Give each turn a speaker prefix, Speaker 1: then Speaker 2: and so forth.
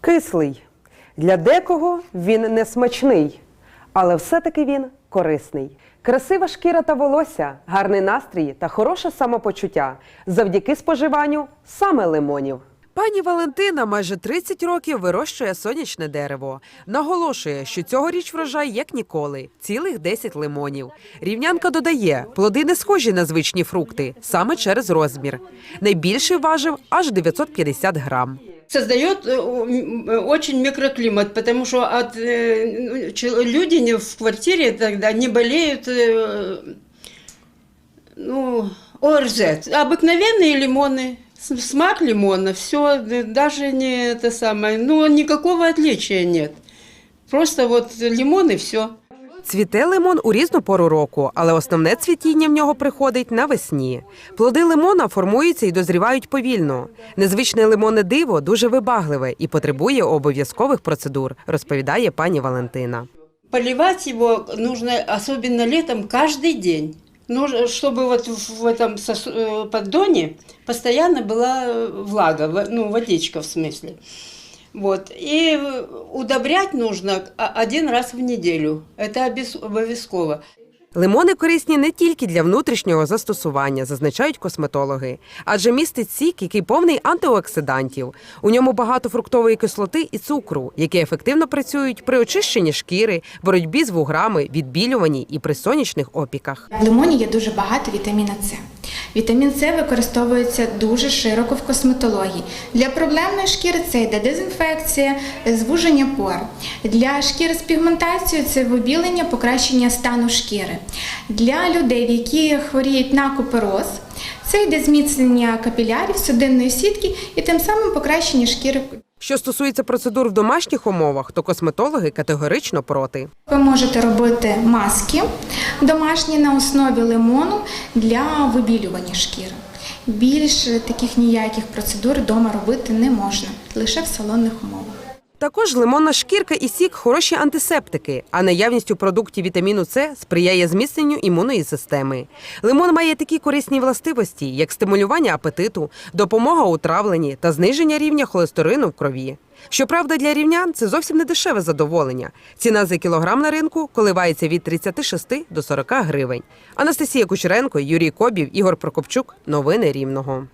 Speaker 1: Кислий. Для декого він не смачний, але все-таки він корисний. Красива шкіра та волосся, гарний настрій та хороше самопочуття завдяки споживанню саме лимонів. Пані Валентина майже 30 років вирощує сонячне дерево. Наголошує, що цьогоріч врожай як ніколи цілих 10 лимонів. Рівнянка додає, плоди не схожі на звичні фрукти, саме через розмір. Найбільший важив аж 950 грам.
Speaker 2: Создает э, э, очень микроклимат, потому что от, э, люди в квартире тогда не болеют ну, ОРЗ. Обыкновенные лимоны, смак лимона, все, даже не это самое, ну, никакого отличия нет. Просто вот лимон и все.
Speaker 1: Цвіте лимон у різну пору року, але основне цвітіння в нього приходить навесні. Плоди лимона формуються і дозрівають повільно. Незвичне лимонне диво дуже вибагливе і потребує обов'язкових процедур, розповідає пані Валентина.
Speaker 2: Поливать его нужно, особенно летом, каждый день. Нужно, чтобы вот в этом сос- э, поддоне постоянно была э, влага, в- ну, водичка в смысле. Вот. И удобрять нужно один раз в неделю. Это обовязково.
Speaker 1: Лимони корисні не тільки для внутрішнього застосування, зазначають косметологи, адже містить сік, який повний антиоксидантів. У ньому багато фруктової кислоти і цукру, які ефективно працюють при очищенні шкіри, боротьбі з вуграми, відбілюванні і при сонячних опіках.
Speaker 3: В лимоні є дуже багато вітаміна С. Вітамін С використовується дуже широко в косметології. Для проблемної шкіри це йде дезінфекція, звуження пор. Для шкіри з пігментацією це вибілення, покращення стану шкіри. Для людей, які хворіють на купероз, це йде зміцнення капілярів, судинної сітки і тим самим покращення шкіри.
Speaker 1: Що стосується процедур в домашніх умовах, то косметологи категорично проти.
Speaker 3: Ви можете робити маски домашні на основі лимону для вибілювання шкіри. Більше таких ніяких процедур вдома робити не можна, лише в салонних умовах.
Speaker 1: Також лимонна шкірка і сік хороші антисептики, а наявність у продукті вітаміну С сприяє зміцненню імунної системи. Лимон має такі корисні властивості, як стимулювання апетиту, допомога у травленні та зниження рівня холестерину в крові. Щоправда, для рівнян це зовсім не дешеве задоволення. Ціна за кілограм на ринку коливається від 36 до 40 гривень. Анастасія Кучеренко, Юрій Кобів, Ігор Прокопчук. Новини Рівного.